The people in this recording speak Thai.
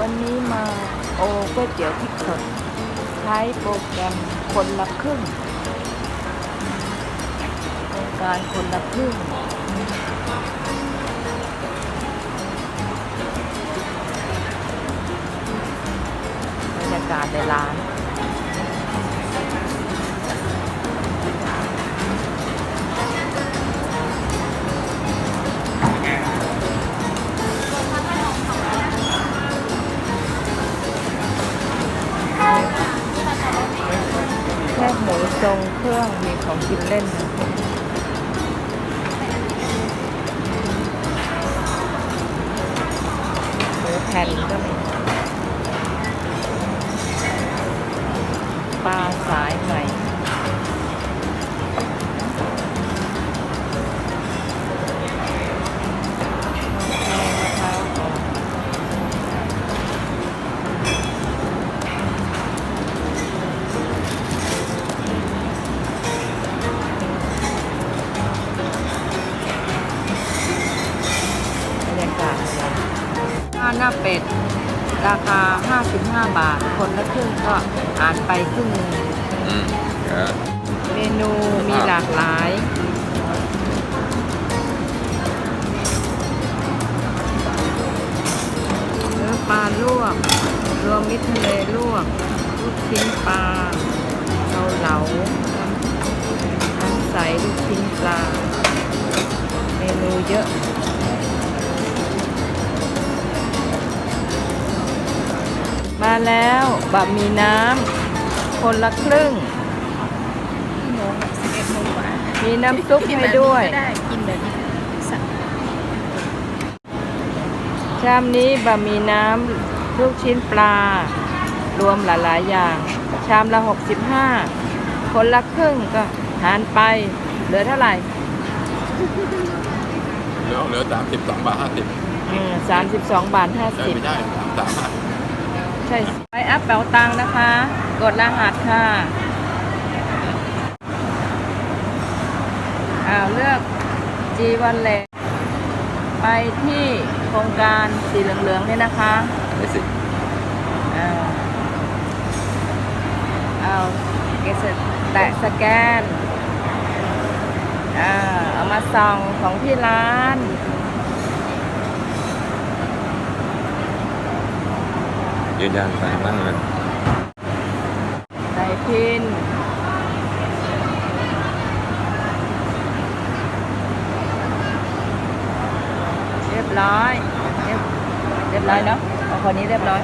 วันนี้มาโอก๋วยเตี๋ยวพริกสดใช้โปรแกรมคนละครึ่งโครงการคนละครึ่งบรรยากาศในร้าน ทรงเครื่องมีของกินเล่นนะหมูแผ่นก็มีปลาสายใหม่ หน้าเป็ด ราคา 55 บาท คนละครึ่งก็อ่านไปครึ่งหนึงอืมเดี๋ยวเมนูมีหลากหลาย เนื้อปลาลวก รวมมิตรทะเลลวก ลูกชิ้นปลาเกาเหลาน้ำใสลูกชิ้นปลา เมนูเยอะ แล้วบะหมี่น้ำคนละครึ่งกี่โมงอะสิบเอ็ดโมงกว่ามีน้ำซุปให้ด้วย กินแบบนี้ก็ได้กินแบบนี้สั่งชามนี้บะหมี่น้ำลูกชิ้นปลา รวมหลายๆอย่าง ชามละ 65 คนละครึ่งก็หารไป เหลือเท่าไหร่เหลือเหลือสามสิบสองบาทห้าสิบอืม32 บาท ใช่ไม่50 ได้สามสามห้า ใช่ไปแอปเป๋าตังค์นะคะ กดรหัสค่ะอ้าวเลือก G วันเลไปที่โครงการสีเหลืองๆเนี่ยนะคะไม่สิเอาเอาเกสแตะสแกนอ่าเอามาส่องของที่ร้าน ยืนยันสายบ้างเลยใส่พินเรียบร้อยเรียบเรียบร้อยเนาะเอาคนนี้เรียบร้อย